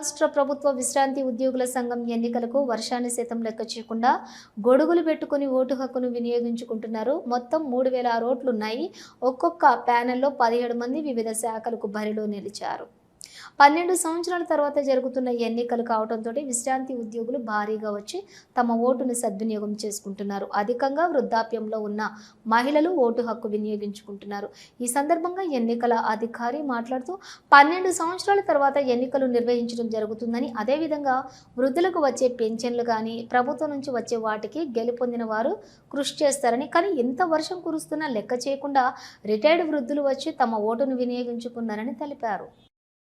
రాష్ట్ర ప్రభుత్వ విశ్రాంతి ఉద్యోగుల సంఘం ఎన్నికలకు వర్షాన్ని సైతం లెక్క చేయకుండా గొడుగులు పెట్టుకుని ఓటు హక్కును వినియోగించుకుంటున్నారు. మొత్తం మూడు వేల ఆరు ఒక్కొక్క ప్యానెల్లో పదిహేడు మంది వివిధ శాఖలకు బరిలో నిలిచారు. పన్నెండు సంవత్సరాల తర్వాత జరుగుతున్న ఎన్నికలు కావడంతో విశ్రాంతి ఉద్యోగులు భారీగా వచ్చి తమ ఓటును సద్వినియోగం చేసుకుంటున్నారు. అధికంగా వృద్ధాప్యంలో ఉన్న మహిళలు ఓటు హక్కు వినియోగించుకుంటున్నారు. ఈ సందర్భంగా ఎన్నికల అధికారి మాట్లాడుతూ పన్నెండు సంవత్సరాల తర్వాత ఎన్నికలు నిర్వహించడం జరుగుతుందని అదేవిధంగా వృద్ధులకు వచ్చే పెన్షన్లు కానీ ప్రభుత్వం నుంచి వచ్చే వాటికి గెలుపొందిన వారు కృషి చేస్తారని కానీ ఎంత వర్షం కురుస్తున్నా లెక్క చేయకుండా రిటైర్డ్ వృద్ధులు వచ్చి తమ ఓటును వినియోగించుకున్నారని తెలిపారు.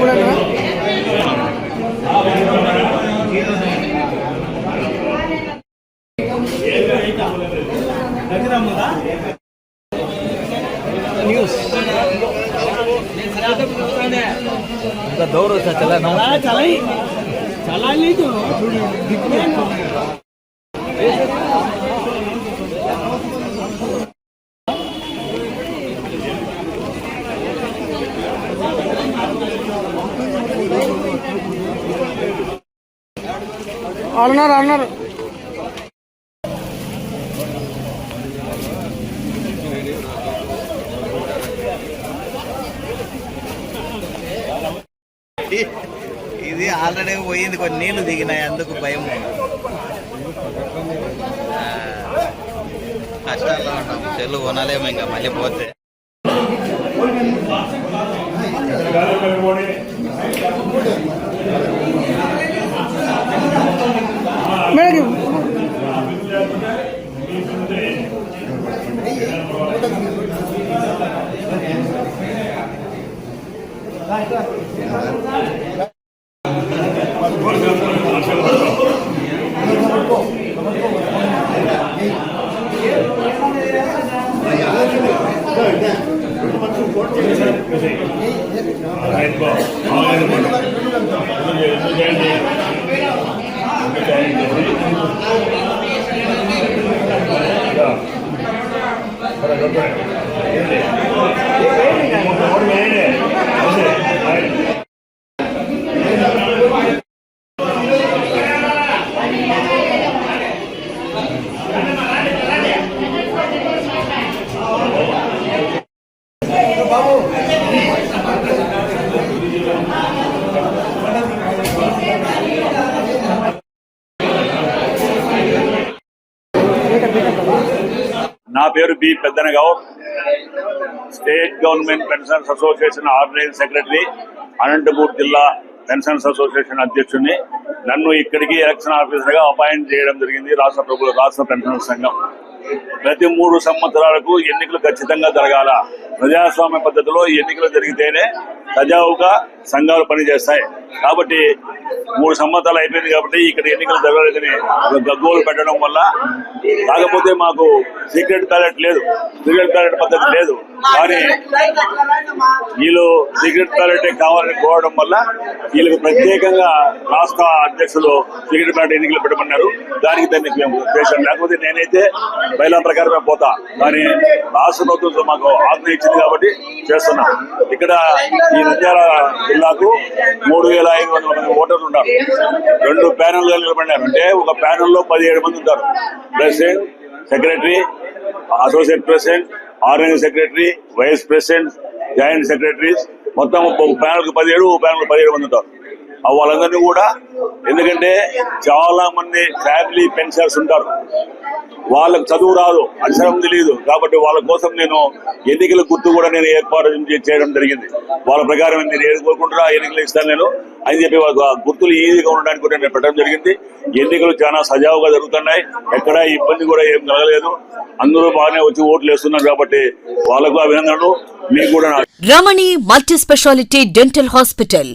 கூட చలాయి చలాయలేదు అన్నారు అన్నారు. ఆల్రెడీ పోయింది కొన్ని నీళ్లు దిగినాయి అందుకు భయం ఆ, కష్టాల్లో ఉంటాం చెల్లు కొనలేము ఇంకా మళ్ళీ పోతే మేడం నా పేరు B Peddanagoud state government pensions association organise secretary Anantapur జిల్లా పెన్షన్స్ అసోసియేషన్ అధ్యక్షుడిని. నన్ను ఇక్కడికి ఎలక్షన్ ఆఫీసర్గా అపాయింట్ చేయడం జరిగింది రాష్ట్ర ప్రభుత్వ రాష్ట్ర పెన్షన్ సంఘం. ప్రతి మూడు సంవత్సరాలకు ఎన్నికలు ఖచ్చితంగా జరగాల. ప్రజాస్వామ్య పద్ధతిలో ఎన్నికలు జరిగితేనే సజావుగా సంఘాలు పనిచేస్తాయి. కాబట్టి మూడు సంవత్సరాలు అయిపోయింది కాబట్టి ఇక్కడ ఎన్నికలు జరగలేదని గగ్గోలు పెట్టడం వల్ల కాకపోతే మాకు సీక్రెట్ బ్యాలెట్ లేదు. సీక్రెట్ బ్యాలెట్ పద్ధతి లేదు. కానీ వీళ్ళు సీక్రెట్ బ్యాలెట్ కావాలని కోరడం వల్ల వీళ్ళకి ప్రత్యేకంగా రాష్ట్ర అధ్యక్షులు సీక్రెట్ బ్యాలెట్ ఎన్నికలు పెట్టమన్నారు. దానికి దానికి మేము ఉద్దేశం. లేకపోతే నేనైతే బయలా ప్రకారమే పోతా. కానీ రాష్ట్ర ప్రభుత్వం మాకు ఆజ్ఞ ఇచ్చింది కాబట్టి చేస్తున్నాం. ఇక్కడ ఈ నంద్యాల జిల్లాకు మూడు వేల ఐదు వందల మంది ఓటర్లు ఉన్నారు. రెండు ప్యానెల్గా నిలబడినారు. అంటే ఒక ప్యానెల్లో పదిహేడు మంది ఉంటారు. President secretary associate president organise secretary vice president joint secretaries. మొత్తం ఒక ప్యానల్ పదిహేడు ఒక ప్యానల్ పదిహేడు మంది ఉంటారు. వాళ్ళందరినీ కూడా ఎందుకంటే చాలా మంది ఫ్యామిలీ పెన్షనర్స్ ఉంటారు. వాళ్ళకి చదువు రాదు అక్షరం తెలియదు కాబట్టి వాళ్ళ కోసం నేను ఎన్నికల గుర్తు కూడా నేను ఏర్పాటు చేయడం జరిగింది. వాళ్ళ ప్రకారం నేను ఏది కోరుకుంటున్నా ఎన్నికలు ఇస్తాను నేను. అని చెప్పి వాళ్ళకు ఆ గుర్తులు ఈజీగా ఉండడానికి కూడా నేను పెట్టడం జరిగింది. ఎన్నికలు చాలా సజావుగా జరుగుతున్నాయి. ఎక్కడ ఇబ్బంది కూడా ఏం కలగలేదు. అందరూ బాగానే వచ్చి ఓట్లు వేస్తున్నారు కాబట్టి వాళ్ళకు అభినందనలు. మీకు కూడా నా Ramani multi speciality dental hospital.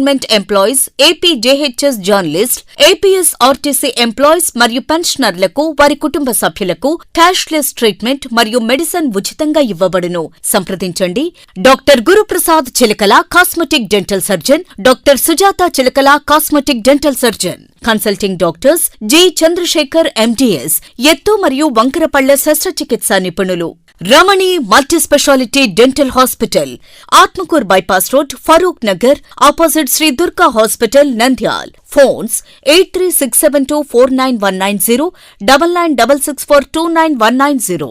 government employees AP JHS journalist APS RTC employees మరియు పెన్షనర్లకు వారి కుటుంబ సభ్యులకు క్యాష్లెస్ ట్రీట్మెంట్ మరియు మెడిసిన్ ఉచితంగా ఇవ్వబడును. సంప్రదించండి. Doctor Guruprasad Chilakala cosmetic dental surgeon doctor Sujatha Chilakala cosmetic dental surgeon. Consulting doctors G Chandrasekhar MDS ఎత్తు మరియు వంకరపళ్ళ శస్త్రచికిత్సా నిపుణులు. Ramani multi speciality dental hospital Atmakur bypass road Farooq Nagar opposite Sri Durga hospital Nandyal. Phones eight three six seven two four nine one nine zero double nine double six four two nine one nine zero.